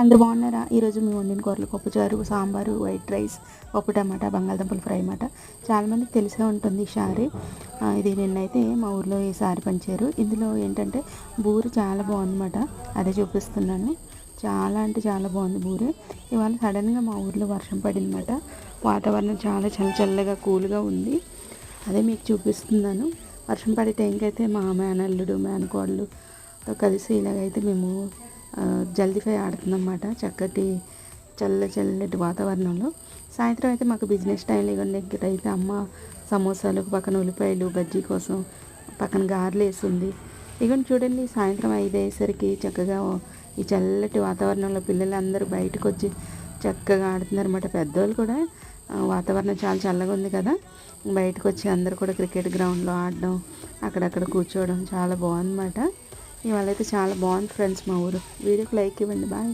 అందరు బాగున్నారా? ఈరోజు మేము వండిన కూరలు పప్పుచారు సాంబారు వైట్ రైస్ పప్పు టమాటా బంగాళదుంపలు ఫ్రై అన్నమాట. చాలామందికి తెలిసే ఉంటుంది ఈ సారీ ఇది నిన్నైతే మా ఊర్లో ఈ సారీ పంచారు. ఇందులో ఏంటంటే బూరు చాలా బాగుందన్నమాట. అదే చూపిస్తున్నాను. చాలా అంటే చాలా బాగుంది బూరే. ఇవాళ సడన్గా మా ఊర్లో వర్షం పడిందన్నమాట. వాతావరణం చాలా చల్ల చల్లగా కూల్గా ఉంది. అదే మీకు చూపిస్తున్నాను. వర్షం పడే టైంకి అయితే మా మేనల్లుడు మేనకోడలుతో కలిసి ఇలాగైతే మేము ఆ, జల్దీ ఆడుతుందన్నమాట. చక్కటి చల్ల చల్లటి వాతావరణంలో. సాయంత్రం అయితే మాకు బిజినెస్ టైం ఇవన్నీ అయితే అమ్మ సమోసాలు పక్కన ఉల్లిపాయలు బజ్జీ కోసం పక్కన గారెలు వేసింది. ఇవన్నీ చూడండి సాయంత్రం ఐదు అయ్యేసరికి చక్కగా ఈ చల్లటి వాతావరణంలో పిల్లలందరూ బయటకు వచ్చి చక్కగా ఆడుతున్నారు అన్నమాట పెద్దవాళ్ళు కూడా వాతావరణం చాలా చల్లగా ఉంది కదా. బయటకు వచ్చి అందరూ కూడా క్రికెట్ గ్రౌండ్లో ఆడడం అక్కడక్కడ కూర్చోవడం చాలా బాగుందన్నమాట. ఇవాళ అయితే చాలా బాగుంది ఫ్రెండ్స్ మా ఊరు. వీడియోకి లైక్ ఇవ్వండి. బాయ్.